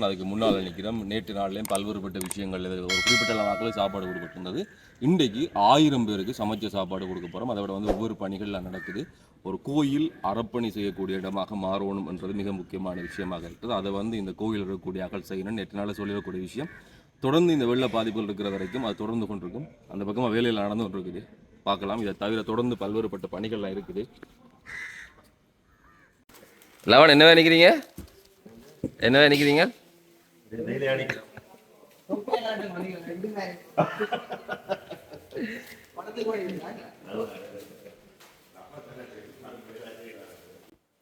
நான் அதுக்கு முன்னால் நிற்கிறோம் நேற்று நாள்லேயும் பல்வேறுபட்ட விஷயங்கள் ஒரு குறிப்பிட்ட மக்களுக்கு சாப்பாடு கொடுக்கப்பட்டிருந்தது. இன்றைக்கு ஆயிரம் பேருக்கு சமைச்ச சாப்பாடு கொடுக்க போகிறோம் அதை விட வந்து ஒவ்வொரு பணிகள்லாம் நடக்குது. ஒரு கோயில் அறப்பணி செய்யக்கூடிய இடமாக மாறணும் என்றது மிக முக்கியமான விஷயமாக இருக்குது. அதை வந்து இந்த கோயில் இருக்கக்கூடிய அகல் செய்யணும் நேற்று நாளில் சொல்லிடக்கூடிய விஷயம். தொடர்ந்து இந்த வெள்ள பாதிப்புகள் இருக்கிற வரைக்கும் அது தொடர்ந்து கொண்டிருக்கும். அந்த பக்கமாக வேலையில் நடந்து கொண்டிருக்குது. பார்க்கலாம். இதை தவிர தொடர்ந்து பல்வேறுபட்ட பணிகள்லாம் இருக்குது. லவன் என்ன நினைக்கிறீங்க? என்ன நினைக்கிறீங்க?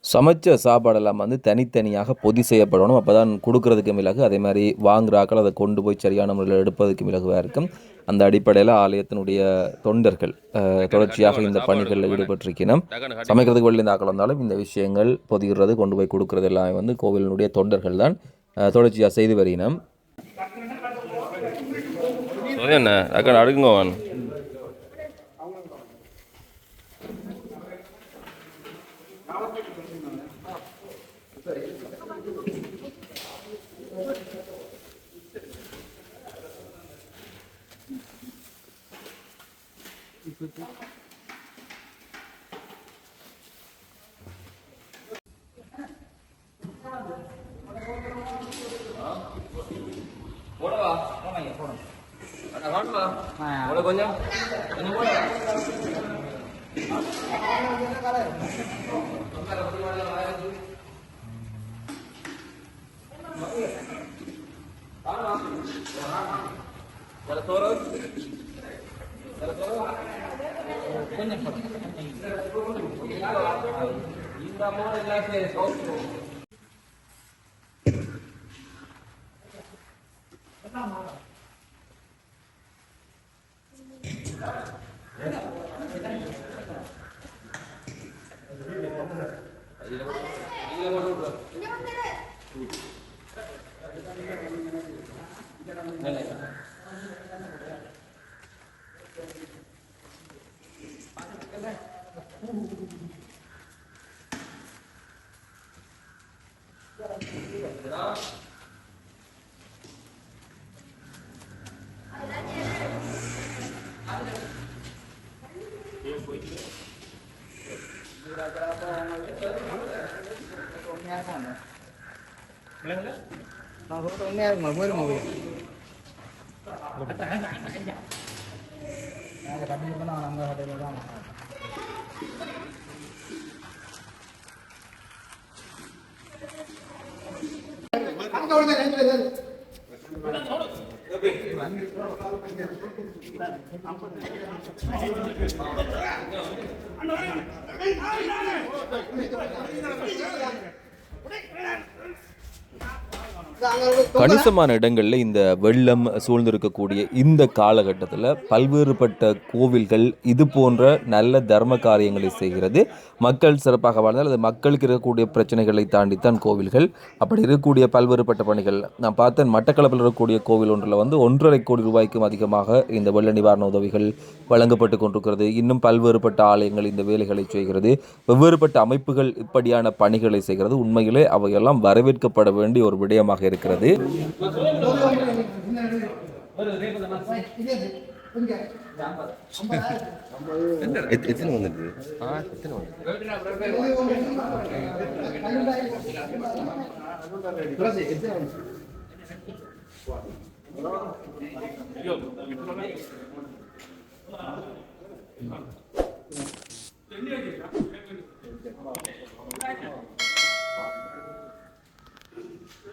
சமைச்ச சாப்பாடெல்லாம் வந்து தனித்தனியாக பொதி செய்யப்படணும். அப்போ தான் கொடுக்கறதுக்கு மிளகு அதே மாதிரி வாங்குறாக்கள் அதை கொண்டு போய் சரியான முறையில் எடுப்பதற்கு மிளகுவாக இருக்கும். அந்த அடிப்படையில் ஆலயத்தினுடைய தொண்டர்கள் அஹ், தொடர்ச்சியாக இந்த பணிகளில் ஈடுபட்டிருக்கணும் சமைக்கிறதுக்கு வெளியில் ஆக்கள் வந்தாலும் இந்த விஷயங்கள் பொதிகிறது கொண்டு போய் கொடுக்கறது எல்லாமே வந்து கோவிலினுடைய தொண்டர்கள் தான். தொடர்ச்சியாக செய்து வருகினோம். என்ன அக்கா அடுக்குங்க கொஞ்சம் சாப்பாடு நான் சொல்கிறேன் நேரம் மூணு மூவி நாங்கள் தமிழ் பண்ணால் நம்ம ஹோட்டலில் தான் அண்ணா Oh, கணிசமான இடங்களில் இந்த வெள்ளம் சூழ்ந்திருக்கக்கூடிய இந்த காலகட்டத்தில் பல்வேறுபட்ட கோவில்கள் இது போன்ற நல்ல தர்ம காரியங்களை செய்கிறது. மக்கள் சிறப்பாக வாழ்ந்தால் அது மக்களுக்கு இருக்கக்கூடிய பிரச்சனைகளை தாண்டித்தான் கோவில்கள். அப்படி இருக்கக்கூடிய பல்வேறுபட்ட பணிகள். நான் பார்த்தேன் மட்டக்களப்பில் இருக்கக்கூடிய கோவில் ஒன்றில் வந்து ஒன்றரை கோடி ரூபாய்க்கும் அதிகமாக இந்த வெள்ள நிவாரண உதவிகள் வழங்கப்பட்டு கொண்டிருக்கிறது. இன்னும் பல்வேறுபட்ட ஆலயங்கள் இந்த வேலைகளை செய்கிறது. வெவ்வேறுபட்ட அமைப்புகள் இப்படியான பணிகளை செய்கிறது. உண்மையிலே அவையெல்லாம் வரவேற்கப்பட வேண்டிய ஒரு விடயமாக இருக்கிறது. எத்தனை வந்துட்டு ஆ எத்தனை வந்துட்டு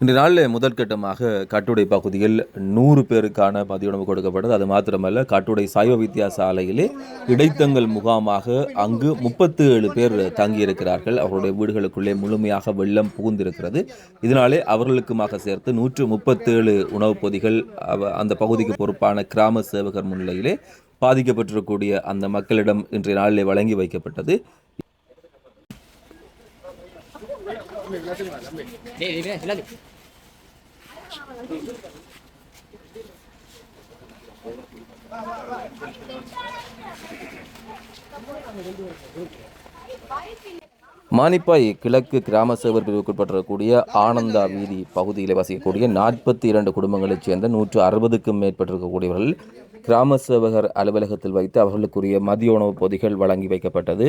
இன்று நாளில் முதற்கட்டமாக காட்டுடை பகுதியில் நூறு பேருக்கான மதிய உணவு கொடுக்கப்பட்டது அது மாத்திரமல்ல காட்டுடை சைவ வித்தியாசாலையிலே இடைத்தங்கள் முகாமாக அங்கு முப்பத்து ஏழு பேர் தங்கியிருக்கிறார்கள். அவருடைய வீடுகளுக்குள்ளே முழுமையாக வெள்ளம் புகுந்திருக்கிறது. இதனாலே அவர்களுக்குமாக சேர்த்து நூற்று முப்பத்தேழு உணவுப் பொதிகள் அந்த பகுதிக்கு பொறுப்பான கிராம சேவகர் முன்னிலையிலே பாதிக்கப்பட்டிருக்கக்கூடிய அந்த மக்களிடம் இன்றைய நாளிலே வழங்கி வைக்கப்பட்டது. மானிப்பாய் கிழக்கு கிராம சேவர் பிரிவுக்குட்பட்டிருக்கக்கூடிய ஆனந்தா வீதி பகுதியில் வசிக்கக்கூடிய நாற்பத்தி இரண்டு குடும்பங்களைச் சேர்ந்த நூற்று அறுபதுக்கும் மேற்பட்டிருக்கக்கூடியவர்கள் கிராம சேவகர் அலுவலகத்தில் வைத்து அவர்களுக்குரிய மதிய உணவுப் பொதிகள் வழங்கி வைக்கப்பட்டது.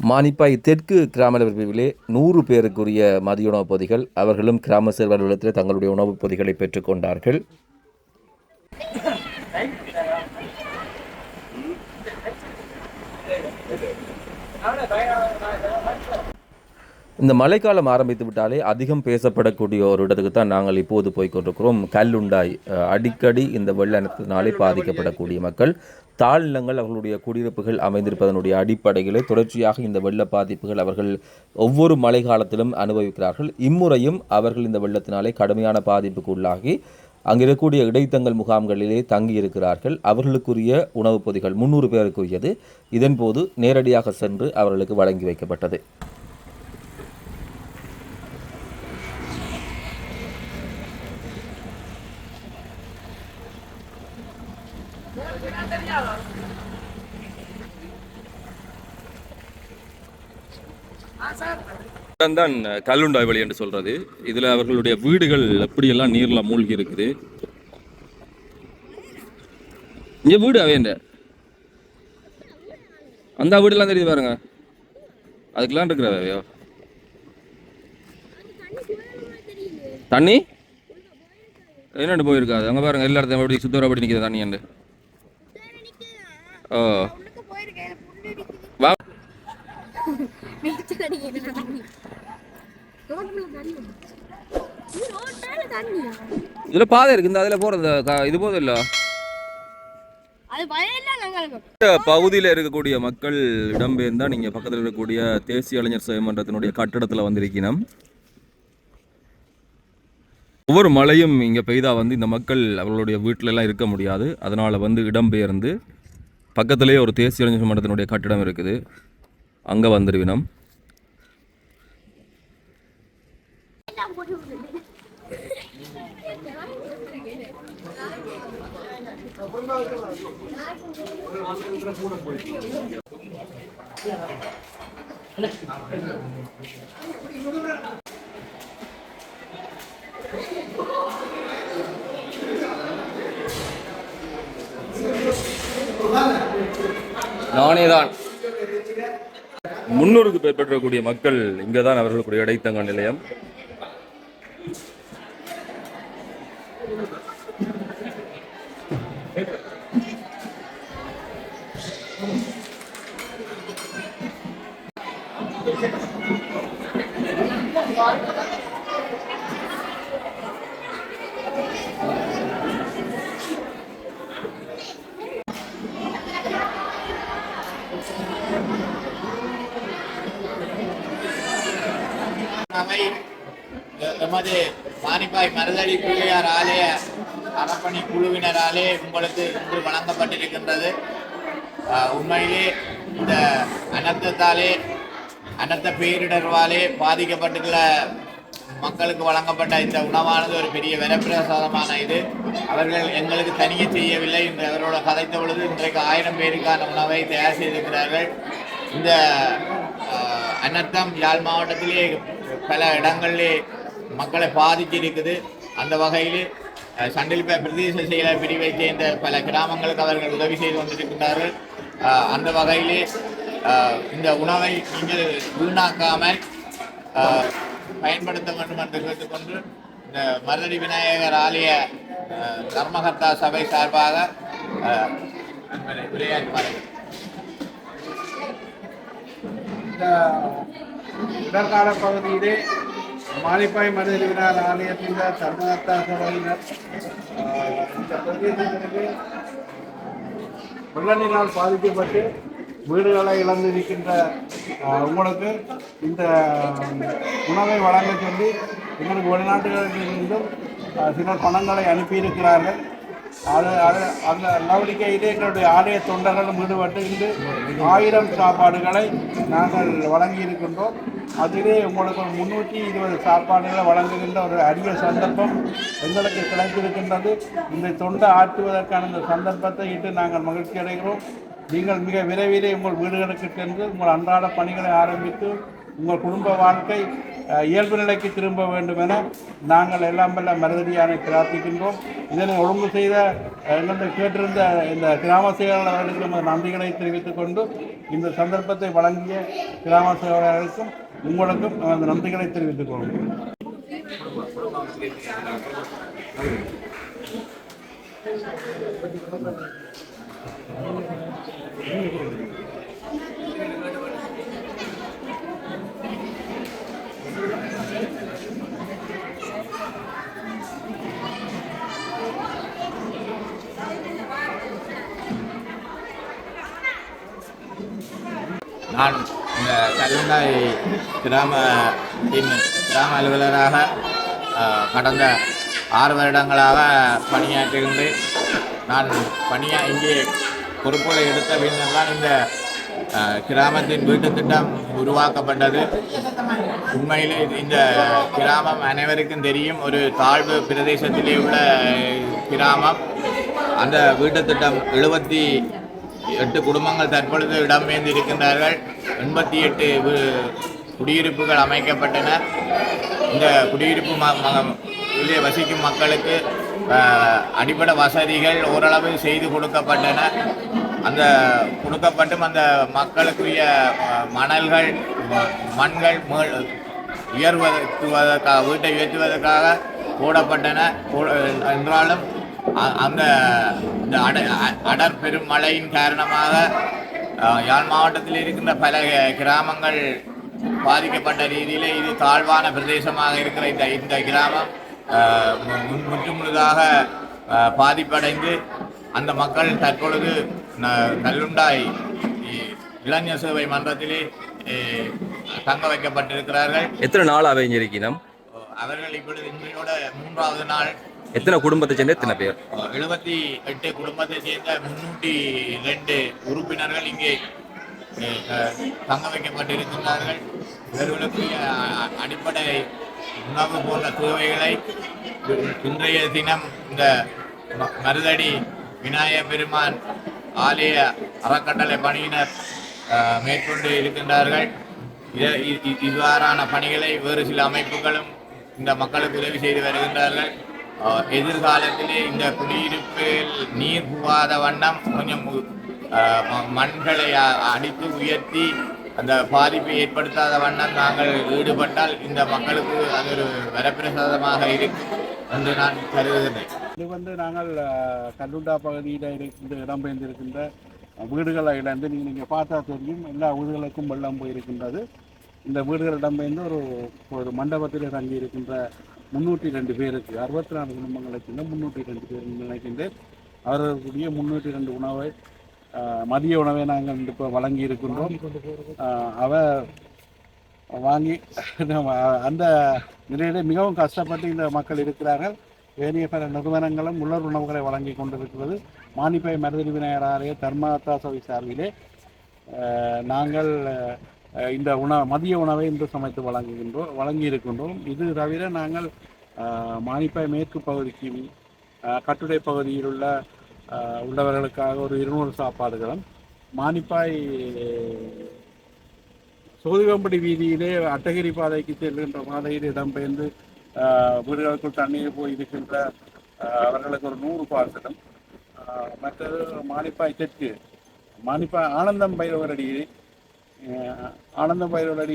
மானிப்பாய் தெற்கு கிராம பிரிவிலே நூறு பேருக்குரிய மதிய உணவுப் பொதிகள் அவர்களும் கிராம சேவர் அலுவலகத்தில் தங்களுடைய உணவுப் பொதிகளை பெற்றுக்கொண்டார்கள் இந்த மழைக்காலம் ஆரம்பித்து விட்டாலே அதிகம் பேசப்படக்கூடிய ஒரு இடத்துக்கு தான் நாங்கள் இப்போது போய் கொண்டிருக்கிறோம் கல்லுண்டாய் அடிக்கடி இந்த வெள்ளத்தினாலே பாதிக்கப்படக்கூடிய மக்கள் தாழ்நிலங்கள் அவர்களுடைய குடியிருப்புகள் அமைந்திருப்பதனுடைய அடிப்படையிலே தொடர்ச்சியாக இந்த வெள்ள பாதிப்புகள் அவர்கள் ஒவ்வொரு மழை காலத்திலும் அனுபவிக்கிறார்கள். இம்முறையும் அவர்கள் இந்த வெள்ளத்தினாலே கடுமையான பாதிப்புக்கு உள்ளாகி அங்கே இருக்கக்கூடிய இடைத்தங்கல் முகாம்களிலே தங்கி இருக்கிறார்கள் அவர்களுக்குரிய உணவுப் பொதிகள் முந்நூறு பேருக்குரியது. இதன்போது நேரடியாக சென்று அவர்களுக்கு வழங்கி வைக்கப்பட்டது. தான் கல்லுண்டாய் வழி என்று சொல்கிறது இதில் அவர்களுடைய வீடுகள் எப்படியெல்லாம் நீரில் மூழ்கி இருக்குது? இங்கே வீடு அவையண்ட அந்த வீடுலாம் தெரியுது பாருங்க. அதுக்கெல்லாம் இருக்கிற அவையோ? தண்ணி? என்னண்டு போயிருக்காது? அங்கே பாருங்க எல்லா இடத்தையும் எப்படி சுத்தவரை அப்படி நிற்கிது தண்ணி என்று. ஓ. இதுல பாதை இருக்கு இந்த அதுல போறது இது போதும் இல்ல? நாங்கள் பகுதியில் இருக்கக்கூடிய மக்கள் இடம்பெயர்ந்தா நீங்க பக்கத்தில் இருக்கக்கூடிய தேசிய இளைஞர் சேவை மன்றத்தினுடைய கட்டடத்துல வந்திருக்கணும் ஒவ்வொரு மழையும் இங்க பெய்தா வந்து இந்த மக்கள் அவர்களுடைய வீட்டில எல்லாம் இருக்க முடியாது. அதனால வந்து இடம்பெயர்ந்து பக்கத்திலேயே ஒரு தேசிய இளைஞர் மன்றத்தினுடைய கட்டிடம் இருக்குது. அங்க வந்துருவினம் நானே தான் முன்னூறுக்கு பெற்றக்கூடிய மக்கள் இங்கே தான் அவர்களுடைய இடைத்தங்க நிலையம். அவை எமது மானிப்பாய் மருதடி பிள்ளையார் ஆலய அறப்பணி குழுவினராலே உங்களுக்கு இன்று வழங்கப்பட்டிருக்கின்றது உண்மையிலே இந்த அனர்த்தத்தாலே அனர்த்த பேரிடர்வாலே பாதிக்கப்பட்டுள்ள மக்களுக்கு வழங்கப்பட்ட இந்த உணவானது ஒரு பெரிய வரப்பிரசாதமான இது. அவர்கள் எங்களுக்கு தனியே செய்யவில்லை. என்று அவரோட கதைத்த பொழுது இன்றைக்கு ஆயிரம் பேருக்கான உணவை தயார் செய்திருக்கிறார்கள். இந்த அனர்த்தம் யாழ் மாவட்டத்திலே பல இடங்களிலே மக்களை பாதிச்சிருக்குது. அந்த வகையில் சண்டில் சண்டிலிப்ப பிரதேச செயலர் பிரிவை சேர்ந்த பல கிராமங்களுக்கு அவர்கள் உதவி செய்து கொண்டிருக்கின்றார்கள் அந்த வகையிலே இந்த உணவை நீங்கள் வீணாக்காமல் பயன்படுத்த வேண்டும் என்று கேட்டுக்கொண்டு இந்த மருதடி விநாயகர் ஆலய தர்மகர்த்தா சபை சார்பாக உரையாற்றுவார்கள். இந்த இடர்கால பகுதியிலே மாலிப்பாய் மருதவினார் ஆலயத்தின் தர்மகர்த்தா சபையினர் இந்த பிரதேசத்திற்கு வெள்ளநீரால் பாதிக்கப்பட்டு வீடுகளை இழந்திருக்கின்ற உங்களுக்கு இந்த உணவை வழங்க சொல்லி எங்களுக்கு வெளிநாட்டுகளிலிருந்தும் ஆஹ், சில பணங்களை அனுப்பியிருக்கிறார்கள். அந்த நடவடிக்கையிலே எங்களுடைய ஆலய தொண்டர்களும் ஈடுபட்டு இன்று ஆயிரம் சாப்பாடுகளை நாங்கள் வழங்கி இருக்கின்றோம் அதிலே உங்களுக்கு ஒரு முன்னூற்றி இருபது சாப்பாடுகளை வழங்குகின்ற ஒரு அரிய சந்தர்ப்பம் எங்களுக்கு கிடைத்திருக்கின்றது. இந்த தொண்டை ஆற்றுவதற்கான இந்த சந்தர்ப்பத்தை இட்டு நாங்கள் மகிழ்ச்சி அடைகிறோம். நீங்கள் மிக விரைவிலே உங்கள் வீடுகளுக்கு சென்று உங்கள் அன்றாட பணிகளை ஆரம்பித்து உங்கள் குடும்ப வாழ்க்கை இயல்பு நிலைக்கு திரும்ப வேண்டும் என நாங்கள் எல்லாம் வல்ல மறுதடியான பிரார்த்திக்கின்றோம். இதனை ஒழுங்கு செய்த எங்களுக்கு கேட்டிருந்த இந்த கிராம செயலாளர்களுக்கு நமது நன்றிகளை தெரிவித்துக் கொண்டு இந்த சந்தர்ப்பத்தை வழங்கிய கிராம செயலாளர்களுக்கும் உங்களுக்கும் நமது நன்றிகளை தெரிவித்துக் கொள்கிறோம். நான் இந்த கல்லுண்டாய் கிராமத்தின் கிராம அலுவலராக கடந்த ஆறு வருடங்களாக பணியாற்றுகின்றேன் நான் பணியா இங்கே பொறுப்புகளை எடுத்த பின்னர் தான் இந்த கிராமத்தின் வீட்டு திட்டம் உருவாக்கப்பட்டது. உண்மையிலே இந்த கிராமம் அனைவருக்கும் தெரியும் ஒரு தாழ்வு பிரதேசத்திலே உள்ள கிராமம். அந்த வீட்டு திட்டம் எழுபத்தி எட்டு குடும்பங்கள் தற்பொழுது இடம்பெயர்ந்து இருக்கின்றார்கள் எண்பத்தி எட்டு குடியிருப்புகள் அமைக்கப்பட்டன. இந்த குடியிருப்பு ம இதிலே வசிக்கும் மக்களுக்கு அடிப்படை வசதிகள் ஓரளவு செய்து கொடுக்கப்பட்டன. அந்த கொடுக்கப்பட்டும் அந்த மக்களுக்குரிய மணல்கள் மண்கள் மே- உயர்வதற்காக வீட்டை உயர்த்துவதற்காக போடப்பட்டன. என்றாலும் அந்த இந்த அட அடர் பெரும் மழையின் காரணமாக யாழ் மாவட்டத்தில் இருக்கின்ற பல கிராமங்கள் பாதிக்கப்பட்ட ரீதியிலே இது தாழ்வான பிரதேசமாக இருக்கிற இந்த இந்த கிராமம் அஹ், மு- மு- முற்றுமுழுதாக அஹ், பாதிப்படைந்து அந்த மக்கள் தற்பொழுது நல்லுண்டாய் இளைஞர் சேவை மன்றத்திலே தங்க வைக்கப்பட்டிருக்கிறார்கள். எத்தனை நாள் அவைஞ்சிருக்கணும் அவர்கள் இப்பொழுது இன்றையோட மூன்றாவது நாள் எத்தனை குடும்பத்தை சேர்ந்த எத்தனை பேர்? எழுபத்தி எட்டு குடும்பத்தை சேர்ந்த முன்னூற்றி ரெண்டு உறுப்பினர்கள் இங்கே தங்க வைக்கப்பட்டிருக்கின்றார்கள். இவர்களுக்குரிய அடிப்படை உணவு போன்ற தேவைகளை இன்றைய தினம் இந்த மருதடி விநாயக பெருமான் ஆலய அறக்கட்டளை பணியினர் மேற்கொண்டு இருக்கின்றார்கள். இவ்வாறான பணிகளை வேறு சில அமைப்புகளும் இந்த மக்களுக்கு உதவி செய்து வருகின்றார்கள். எதிர்காலத்திலே இந்த குடியிருப்பில் நீர் புகாத வண்ணம் கொஞ்சம் மண்களை அடித்து உயர்த்தி அந்த பாதிப்பை ஏற்படுத்தாத வண்ணம் நாங்கள் ஈடுபட்டால் இந்த மக்களுக்கு அது ஒரு வரப்பிரசாதமாக இருக்கும் என்று நான் கருதுகிறேன். இது வந்து நாங்கள் கல்லுண்டா பகுதியில் இருக்கின்ற இடம்பெயர்ந்திருக்கின்ற வீடுகளை இழந்து நீங்கள் நீங்கள் பார்த்தா தெரியும் எல்லா வீடுகளுக்கும் வெள்ளம் போயிருக்கின்றது. இந்த வீடுகள் இடம்பெயர்ந்து ஒரு ஒரு மண்டபத்தில் தங்கி இருக்கின்ற முன்னூற்றி ரெண்டு பேருக்கு அறுபத்தி நாலு குடும்பங்களை சேர்ந்த முன்னூற்றி ரெண்டு பேர் நினைக்கின்றேன் அவர்களுடைய முன்னூற்றி ரெண்டு உணவை மதிய உணவை நாங்கள் இப்போ வழங்கி இருக்கின்றோம் அவ வாங்கி அந்த நிலையிலே மிகவும் கஷ்டப்பட்டு இந்த மக்கள் இருக்கிறார்கள். வேறிய பல நிறுவனங்களும் உலர் உணவுகளை வழங்கி கொண்டிருக்கிறது. மானிப்பை மருதடி விநாயகர் ஆலய தர்மதா சபை சார்பிலே நாங்கள் இந்த உணவு மதிய உணவை இன்று சமைத்து வழங்குகின்றோம் வழங்கி இருக்கின்றோம் இது தவிர நாங்கள் மானிப்பாய் மேற்கு பகுதிக்கு அஹ், கட்டுடை பகுதியில் உள்ள அஹ், உள்ளவர்களுக்காக ஒரு இருநூறு சாப்பாடுகளும் மானிப்பாய் சோதிவம்படி வீதியிலே அட்டகிரி பாதைக்கு செல்கின்ற பாதையில் இடம்பெயர்ந்து ஆஹ், வீடுகளுக்குள் தண்ணீர் போய் இருக்கின்ற ஆஹ், அவர்களுக்கு ஒரு நூறு பார்சலும் ஆஹ், மற்றது மானிப்பாய் தெற்கு மானிப்பாய் ஆனந்தம் பைரவரடி ஆனந்த ஆனந்தம்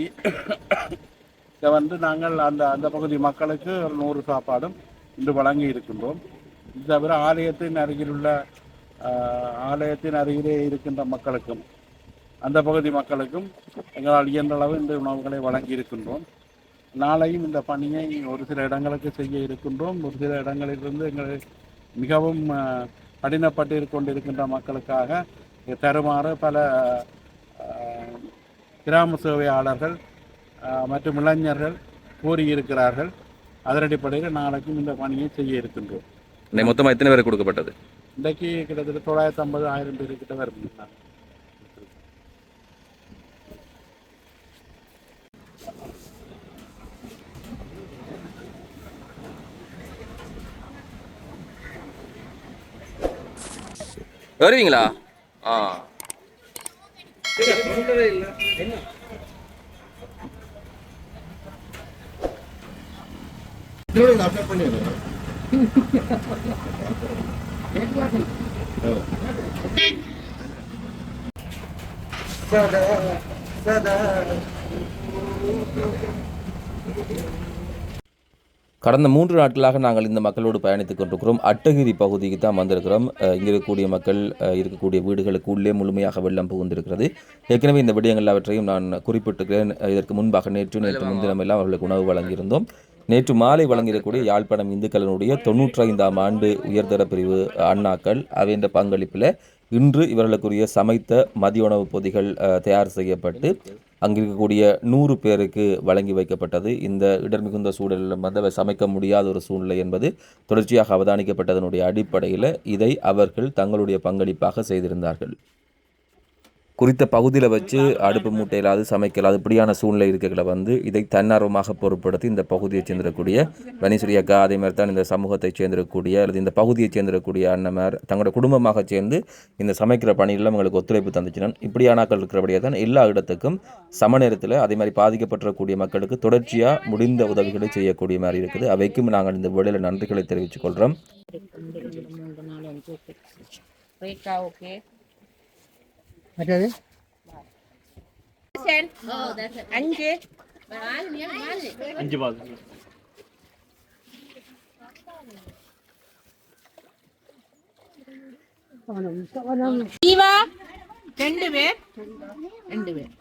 இதை வந்து நாங்கள் அந்த அந்த பகுதி மக்களுக்கு ஒரு நூறு சாப்பாடும் இன்று வழங்கி இருக்கின்றோம். இது தவிர ஆலயத்தின் அருகிலுள்ள ஆலயத்தின் அருகிலே இருக்கின்ற மக்களுக்கும் அந்த பகுதி மக்களுக்கும் எங்களால் இயன்ற அளவு இந்த உணவுகளை வழங்கி இருக்கின்றோம். நாளையும் இந்த பணியை ஒரு சில இடங்களுக்கு செய்ய இருக்கின்றோம். ஒரு சில இடங்களிலிருந்து எங்களை மிகவும் கடினப்பட்டு கொண்டிருக்கின்ற மக்களுக்காக தருமாறு பல கிராம சேவையாளர்கள் மற்றும் இளைஞர்கள் கூறியிருக்கிறார்கள் அதன் அடிப்படையில் நாளைக்கும் இந்த பணியை செய்ய இருக்கின்றோம். இன்னைக்கு மொத்தமாக எத்தனை பேர் கொடுக்கப்பட்டது? இன்றைக்கு கிட்டத்தட்ட தொள்ளாயிரத்தி ஐம்பது ஆயிரம் பேர் கிட்ட வருது வருவீங்களா? ஆ. ಇಲ್ಲ ಏನು ನೋಡಿ கடந்த மூன்று நாட்களாக நாங்கள் இந்த மக்களோடு பயணித்துக் கொண்டிருக்கிறோம். அட்டகிரி பகுதிக்கு தான் வந்திருக்கிறோம். இங்கே இருக்கக்கூடிய மக்கள் இருக்கக்கூடிய வீடுகளுக்கு உள்ளே முழுமையாக வெள்ளம் புகுந்திருக்கிறது. ஏற்கனவே இந்த விடயங்கள் எல்லாவற்றையும் நான் குறிப்பிட்டிருக்கிறேன் அஹ் இதற்கு முன்பாக நேற்று நேற்று முன்தினம் எல்லாம் அவர்களுக்கு உணவு வழங்கியிருந்தோம். நேற்று மாலை வழங்கியிருக்கக்கூடிய யாழ்ப்பாணம் இந்துக்களினுடைய தொன்னூற்றி ஐந்தாம் ஆண்டு உயர்தர பிரிவு அண்ணாக்கள் அவைன்ற பங்களிப்பில் இன்று இவர்களுக்குரிய சமைத்த மதிய உணவுப் பொதிகள் தயார் செய்யப்பட்டு அங்கிருக்கக்கூடிய நூறு பேருக்கு வழங்கி வைக்கப்பட்டது. இந்த இடர் மிகுந்த சூழலில் வந்து அவை சமைக்க முடியாத ஒரு சூழ்நிலை என்பது தொடர்ச்சியாக அவதானிக்கப்பட்டதனுடைய அடிப்படையில் இதை அவர்கள் தங்களுடைய பங்களிப்பாக செய்திருந்தார்கள். குறித்த பகுதியில் வச்சு அடுப்பு மூட்டையிலாது சமைக்கலாது இப்படியான சூழ்நிலை இருக்கிற வந்து இதை தன்னார்வமாக பொருட்படுத்தி இந்த பகுதியைச் சேர்ந்திருக்கக்கூடிய வனிசுரி அக்கா அதே மாதிரி தான் இந்த சமூகத்தைச் சேர்ந்திருக்கக்கூடிய அல்லது இந்த பகுதியைச் சேர்ந்திருக்கக்கூடிய அண்ணமார் தங்களோட குடும்பமாக சேர்ந்து இந்த சமைக்கிற பணியில் உங்களுக்கு ஒத்துழைப்பு தந்துச்சினான் இப்படியானாக்கள் இருக்கிறபடியாக தான் எல்லா இடத்துக்கும் சம நேரத்தில் அதே மாதிரி பாதிக்கப்பட்டிருக்கக்கூடிய மக்களுக்கு தொடர்ச்சியாக முடிந்த உதவிகளை செய்யக்கூடிய மாதிரி இருக்குது. அவைக்கும் நாங்கள் இந்த வேளையில் நன்றிகளை தெரிவித்துக் கொள்கிறோம் மூன்று ஜீவா ரெண்டு பேர் ரெண்டு பேர்